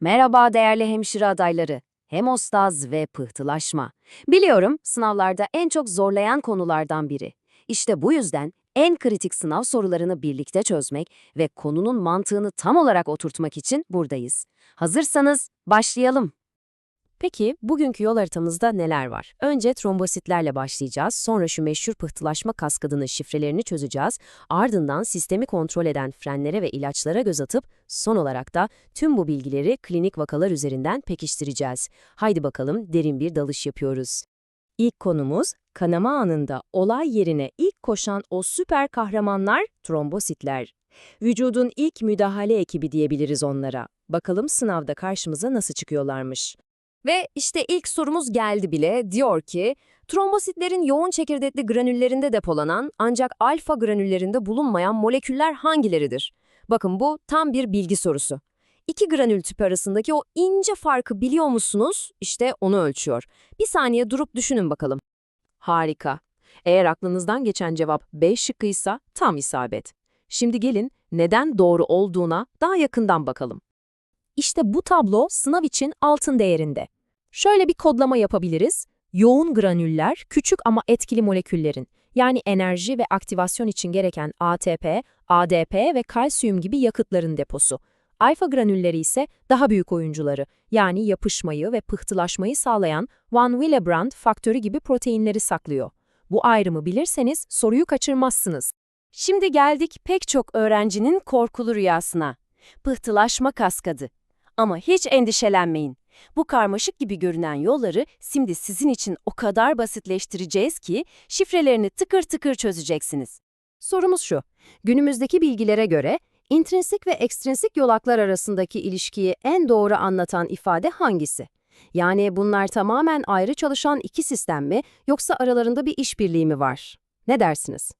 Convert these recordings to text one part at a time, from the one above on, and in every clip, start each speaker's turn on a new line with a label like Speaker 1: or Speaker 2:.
Speaker 1: Merhaba değerli hemşire adayları. Hemostaz ve pıhtılaşma. Biliyorum sınavlarda en çok zorlayan konulardan biri. İşte bu yüzden en kritik sınav sorularını birlikte çözmek ve konunun mantığını tam olarak oturtmak için buradayız. Hazırsanız başlayalım. Peki bugünkü yol haritamızda neler var? Önce trombositlerle başlayacağız, sonra şu meşhur pıhtılaşma kaskadının şifrelerini çözeceğiz, ardından sistemi kontrol eden frenlere ve ilaçlara göz atıp son olarak da tüm bu bilgileri klinik vakalar üzerinden pekiştireceğiz. Haydi bakalım derin bir dalış yapıyoruz. İlk konumuz kanama anında olay yerine ilk koşan o süper kahramanlar trombositler. Vücudun ilk müdahale ekibi diyebiliriz onlara. Bakalım sınavda karşımıza nasıl çıkıyorlarmış. Ve işte ilk sorumuz geldi bile. Diyor ki, trombositlerin yoğun çekirdekli granüllerinde depolanan ancak alfa granüllerinde bulunmayan moleküller hangileridir? Bakın bu tam bir bilgi sorusu. İki granül tipi arasındaki o ince farkı biliyor musunuz? İşte onu ölçüyor. Bir saniye durup düşünün bakalım. Harika. Eğer aklınızdan geçen cevap B şıkkıysa tam isabet. Şimdi gelin neden doğru olduğuna daha yakından bakalım. İşte bu tablo sınav için altın değerinde. Şöyle bir kodlama yapabiliriz. Yoğun granüller, küçük ama etkili moleküllerin, yani enerji ve aktivasyon için gereken ATP, ADP ve kalsiyum gibi yakıtların deposu. Alfa granülleri ise daha büyük oyuncuları, yani yapışmayı ve pıhtılaşmayı sağlayan Van Willebrand faktörü gibi proteinleri saklıyor. Bu ayrımı bilirseniz soruyu kaçırmazsınız. Şimdi geldik pek çok öğrencinin korkulu rüyasına. Pıhtılaşma kaskadı. Ama hiç endişelenmeyin. Bu karmaşık gibi görünen yolları şimdi sizin için o kadar basitleştireceğiz ki şifrelerini tıkır tıkır çözeceksiniz. Sorumuz şu. Günümüzdeki bilgilere göre intrinsik ve ekstrinsik yolaklar arasındaki ilişkiyi en doğru anlatan ifade hangisi? Yani bunlar tamamen ayrı çalışan iki sistem mi yoksa aralarında bir işbirliği mi var? Ne dersiniz?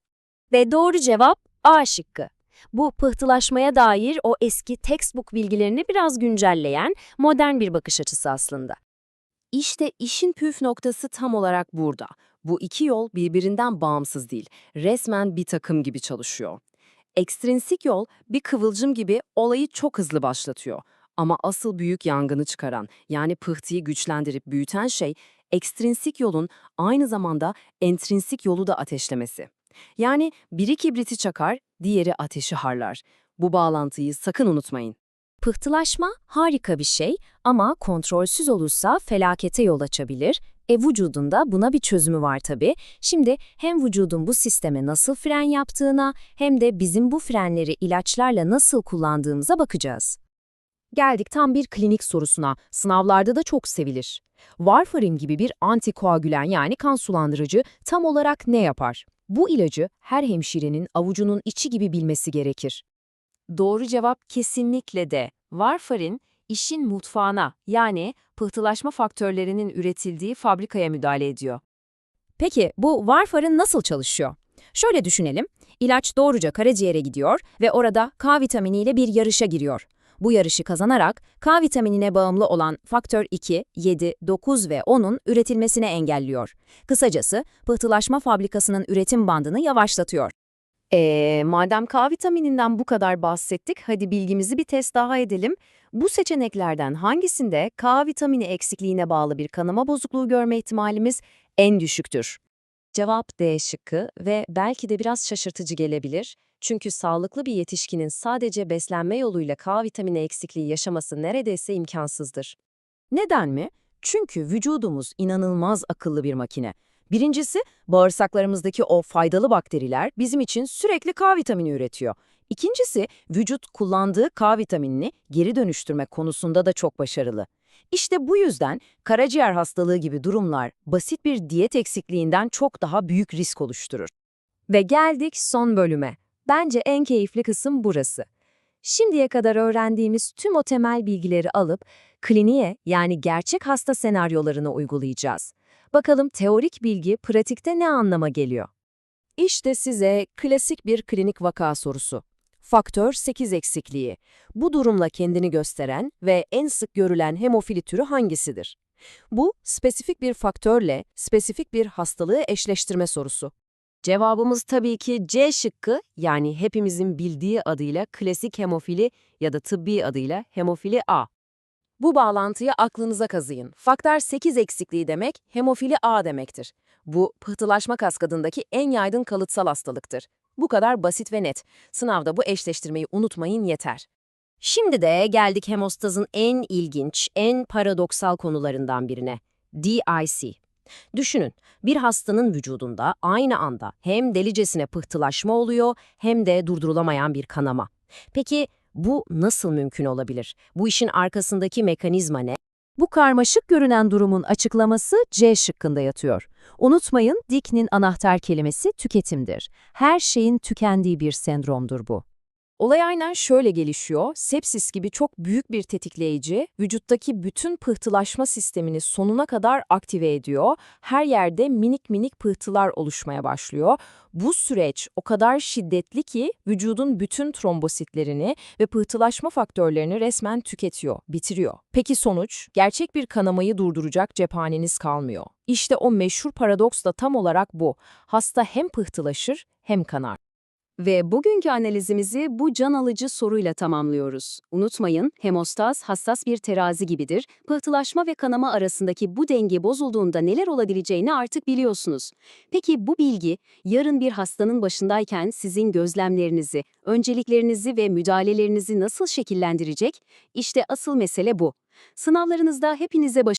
Speaker 1: Ve doğru cevap A şıkkı. Bu pıhtılaşmaya dair o eski textbook bilgilerini biraz güncelleyen modern bir bakış açısı aslında. İşte işin püf noktası tam olarak burada. Bu iki yol birbirinden bağımsız değil, resmen bir takım gibi çalışıyor. Ekstrinsik yol bir kıvılcım gibi olayı çok hızlı başlatıyor. Ama asıl büyük yangını çıkaran, yani pıhtıyı güçlendirip büyüten şey, ekstrinsik yolun aynı zamanda entrinsik yolu da ateşlemesi. Yani biri kibriti çakar, diğeri ateşi harlar. Bu bağlantıyı sakın unutmayın. Pıhtılaşma harika bir şey ama kontrolsüz olursa felakete yol açabilir. E vücudunda buna bir çözümü var tabii. Şimdi hem vücudun bu sisteme nasıl fren yaptığına hem de bizim bu frenleri ilaçlarla nasıl kullandığımıza bakacağız. Geldik tam bir klinik sorusuna. Sınavlarda da çok sevilir. Warfarin gibi bir antikoagülen yani kan sulandırıcı tam olarak ne yapar? Bu ilacı her hemşirenin avucunun içi gibi bilmesi gerekir. Doğru cevap kesinlikle de. Warfarin, işin mutfağına yani pıhtılaşma faktörlerinin üretildiği fabrikaya müdahale ediyor. Peki bu warfarin nasıl çalışıyor? Şöyle düşünelim. İlaç doğruca karaciğere gidiyor ve orada K vitaminiyle bir yarışa giriyor. Bu yarışı kazanarak K vitaminine bağımlı olan faktör 2, 7, 9 ve 10'un üretilmesini engelliyor. Kısacası pıhtılaşma fabrikasının üretim bandını yavaşlatıyor. Eee madem K vitamininden bu kadar bahsettik, hadi bilgimizi bir test daha edelim. Bu seçeneklerden hangisinde K vitamini eksikliğine bağlı bir kanama bozukluğu görme ihtimalimiz en düşüktür? Cevap D şıkkı ve belki de biraz şaşırtıcı gelebilir. Çünkü sağlıklı bir yetişkinin sadece beslenme yoluyla K vitamini eksikliği yaşaması neredeyse imkansızdır. Neden mi? Çünkü vücudumuz inanılmaz akıllı bir makine. Birincisi, bağırsaklarımızdaki o faydalı bakteriler bizim için sürekli K vitamini üretiyor. İkincisi, vücut kullandığı K vitaminini geri dönüştürme konusunda da çok başarılı. İşte bu yüzden karaciğer hastalığı gibi durumlar basit bir diyet eksikliğinden çok daha büyük risk oluşturur. Ve geldik son bölüme. Bence en keyifli kısım burası. Şimdiye kadar öğrendiğimiz tüm o temel bilgileri alıp kliniğe yani gerçek hasta senaryolarına uygulayacağız. Bakalım teorik bilgi pratikte ne anlama geliyor? İşte size klasik bir klinik vaka sorusu. Faktör 8 eksikliği. Bu durumla kendini gösteren ve en sık görülen hemofili türü hangisidir? Bu, spesifik bir faktörle spesifik bir hastalığı eşleştirme sorusu. Cevabımız tabii ki C şıkkı yani hepimizin bildiği adıyla klasik hemofili ya da tıbbi adıyla hemofili A.
Speaker 2: Bu bağlantıyı aklınıza kazıyın. Faktor 8 eksikliği demek hemofili A demektir. Bu pıhtılaşma kaskadındaki en yaygın kalıtsal hastalıktır. Bu kadar basit ve net. Sınavda bu eşleştirmeyi unutmayın yeter.
Speaker 1: Şimdi de geldik hemostazın en ilginç, en paradoksal konularından birine. DIC. Düşünün, bir hastanın vücudunda aynı anda hem delicesine pıhtılaşma oluyor hem de durdurulamayan bir kanama. Peki bu nasıl mümkün olabilir? Bu işin arkasındaki mekanizma ne?
Speaker 3: Bu karmaşık görünen durumun açıklaması C şıkkında yatıyor. Unutmayın, Dick'nin anahtar kelimesi tüketimdir. Her şeyin tükendiği bir sendromdur bu.
Speaker 2: Olay aynen şöyle gelişiyor. Sepsis gibi çok büyük bir tetikleyici, vücuttaki bütün pıhtılaşma sistemini sonuna kadar aktive ediyor. Her yerde minik minik pıhtılar oluşmaya başlıyor. Bu süreç o kadar şiddetli ki vücudun bütün trombositlerini ve pıhtılaşma faktörlerini resmen tüketiyor, bitiriyor. Peki sonuç? Gerçek bir kanamayı durduracak cephaneniz kalmıyor. İşte o meşhur paradoks da tam olarak bu. Hasta hem pıhtılaşır hem kanar.
Speaker 1: Ve bugünkü analizimizi bu can alıcı soruyla tamamlıyoruz. Unutmayın, hemostaz hassas bir terazi gibidir. Pıhtılaşma ve kanama arasındaki bu denge bozulduğunda neler olabileceğini artık biliyorsunuz. Peki bu bilgi, yarın bir hastanın başındayken sizin gözlemlerinizi, önceliklerinizi ve müdahalelerinizi nasıl şekillendirecek? İşte asıl mesele bu. Sınavlarınızda hepinize başarılar.